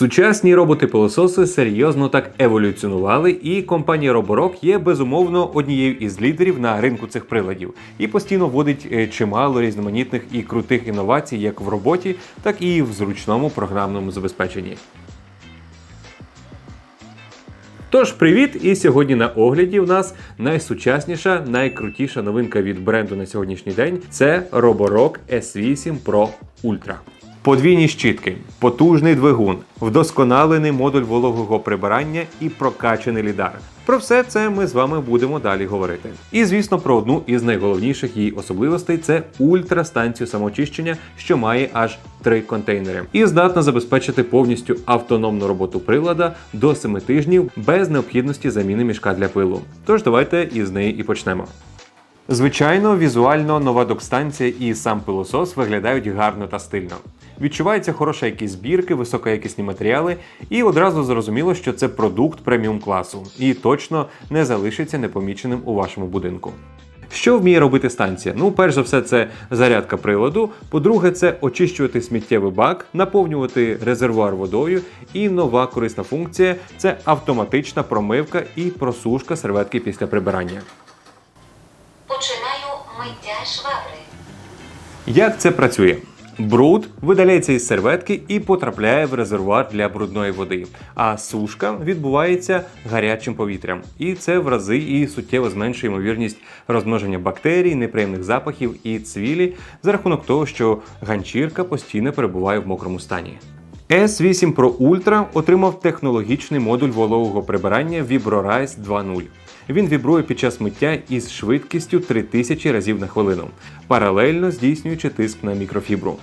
Сучасні роботи-пилососи серйозно так еволюціонували, і компанія Roborock є безумовно однією із лідерів на ринку цих приладів і постійно вводить е, чимало різноманітних і крутих інновацій як в роботі, так і в зручному програмному забезпеченні. Тож, привіт! І сьогодні на огляді в нас найсучасніша, найкрутіша новинка від бренду на сьогоднішній день це Roborock S8 Pro Ultra. Подвійні щітки, потужний двигун, вдосконалений модуль вологого прибирання і прокачаний лідар. Про все це ми з вами будемо далі говорити. І звісно, про одну із найголовніших її особливостей це ультрастанцію самоочищення, що має аж три контейнери, і здатна забезпечити повністю автономну роботу прилада до 7 тижнів без необхідності заміни мішка для пилу. Тож давайте із неї і почнемо. Звичайно, візуально нова док-станція і сам пилосос виглядають гарно та стильно. Відчувається хороша якість збірки, високоякісні матеріали, і одразу зрозуміло, що це продукт преміум класу і точно не залишиться непоміченим у вашому будинку. Що вміє робити станція? Ну, перш за все, це зарядка приладу. По-друге, це очищувати сміттєвий бак, наповнювати резервуар водою. І нова корисна функція це автоматична промивка і просушка серветки після прибирання. Починаю миття швабри. Як це працює? Бруд видаляється із серветки і потрапляє в резервуар для брудної води, а сушка відбувається гарячим повітрям. І це в рази і суттєво зменшує ймовірність розмноження бактерій, неприємних запахів і цвілі за рахунок того, що ганчірка постійно перебуває в мокрому стані. S8 Pro Ultra отримав технологічний модуль вологого прибирання VibroRise 2.0. Він вібрує під час миття із швидкістю 3000 разів на хвилину, паралельно здійснюючи тиск на мікрофібру.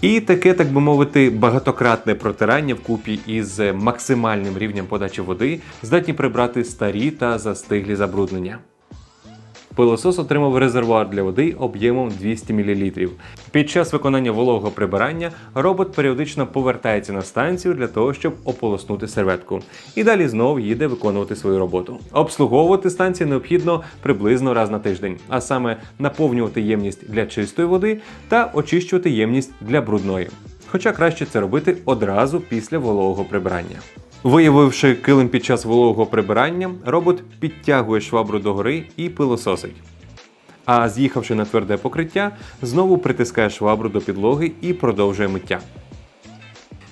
І таке, так би мовити, багатократне протирання вкупі із максимальним рівнем подачі води здатні прибрати старі та застиглі забруднення. Пилосос отримав резервуар для води об'ємом 200 мл. Під час виконання вологого прибирання робот періодично повертається на станцію для того, щоб ополоснути серветку. І далі знов їде виконувати свою роботу. Обслуговувати станцію необхідно приблизно раз на тиждень, а саме наповнювати ємність для чистої води та очищувати ємність для брудної. Хоча краще це робити одразу після вологого прибирання. Виявивши килим під час вологого прибирання, робот підтягує швабру догори і пилососить. А з'їхавши на тверде покриття, знову притискає швабру до підлоги і продовжує миття.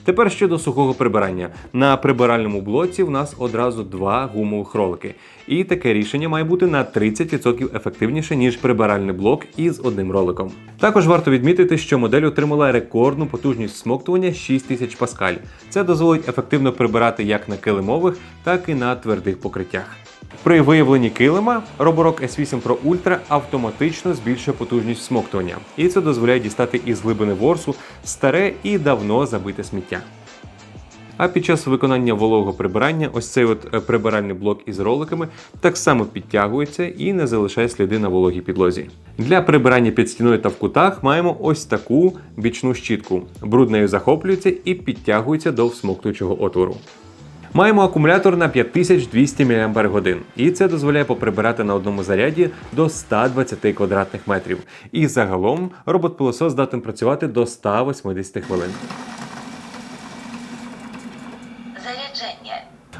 Тепер щодо сухого прибирання. На прибиральному блоці в нас одразу два гумових ролики. І таке рішення має бути на 30% ефективніше, ніж прибиральний блок із одним роликом. Також варто відмітити, що модель отримала рекордну потужність всмоктування 6000 паскаль. Це дозволить ефективно прибирати як на килимових, так і на твердих покриттях. При виявленні килима Roborock S8 Pro Ultra автоматично збільшує потужність всмоктування, і це дозволяє дістати із глибини ворсу старе і давно забите сміття. А під час виконання вологого прибирання, ось цей от е, прибиральний блок із роликами так само підтягується і не залишає сліди на вологій підлозі. Для прибирання під стіною та в кутах маємо ось таку бічну щітку. Бруд нею захоплюється і підтягується до всмоктуючого отвору. Маємо акумулятор на 5200 мАч, і це дозволяє поприбирати на одному заряді до 120 квадратних метрів. І загалом робот-пилосос здатен працювати до 180 хвилин.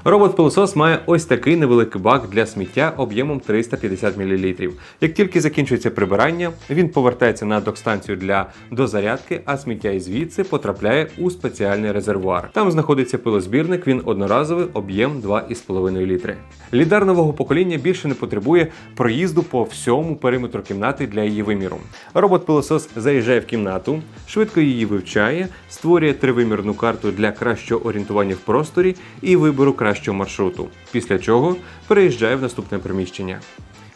Робот-пилосос має ось такий невеликий бак для сміття об'ємом 350 мл. Як тільки закінчується прибирання, він повертається на док-станцію для дозарядки, а сміття із звідси потрапляє у спеціальний резервуар. Там знаходиться пилозбірник, він одноразовий, об'єм 2,5 літри. Лідар нового покоління більше не потребує проїзду по всьому периметру кімнати для її виміру. Робот-пилосос заїжджає в кімнату, швидко її вивчає, створює тривимірну карту для кращого орієнтування в просторі і вибору кращого маршруту, після чого переїжджає в наступне приміщення.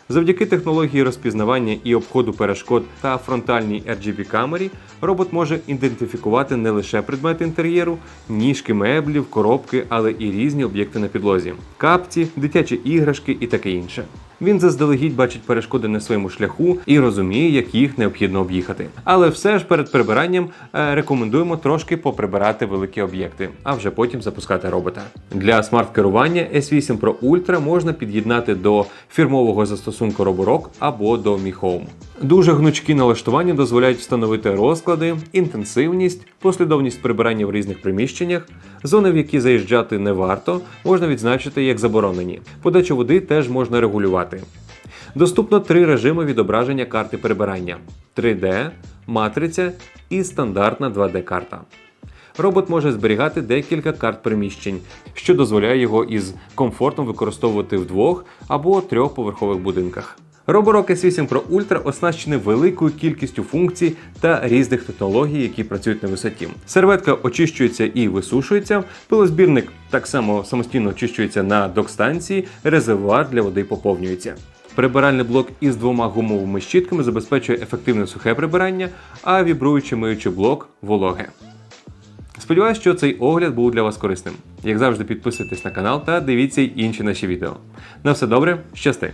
Завдяки технології розпізнавання і обходу перешкод та фронтальній RGB камері робот може ідентифікувати не лише предмети інтер'єру, ніжки меблів, коробки, але і різні об'єкти на підлозі, капці, дитячі іграшки і таке інше. Він заздалегідь бачить перешкоди на своєму шляху і розуміє, як їх необхідно об'їхати. Але все ж перед прибиранням е, рекомендуємо трошки поприбирати великі об'єкти, а вже потім запускати робота. Для смарт-керування S8 Pro Ultra можна під'єднати до фірмового застосунку Roborock або до Mi Home. Дуже гнучкі налаштування дозволяють встановити розклади, інтенсивність, послідовність прибирання в різних приміщеннях, зони, в які заїжджати не варто, можна відзначити як заборонені. Подачу води теж можна регулювати. Доступно три режими відображення карти перебирання: 3D, матриця і стандартна 2D-карта. Робот може зберігати декілька карт приміщень, що дозволяє його із комфортом використовувати в двох або трьохповерхових будинках. Роборок S8 Pro Ultra оснащений великою кількістю функцій та різних технологій, які працюють на висоті. Серветка очищується і висушується, пилозбірник так само самостійно очищується на док-станції, резервуар для води поповнюється. Прибиральний блок із двома гумовими щітками забезпечує ефективне сухе прибирання, а вібруючий миючий блок вологе. Сподіваюсь, що цей огляд був для вас корисним. Як завжди, підписуйтесь на канал та дивіться інші наші відео. На все добре, щасти!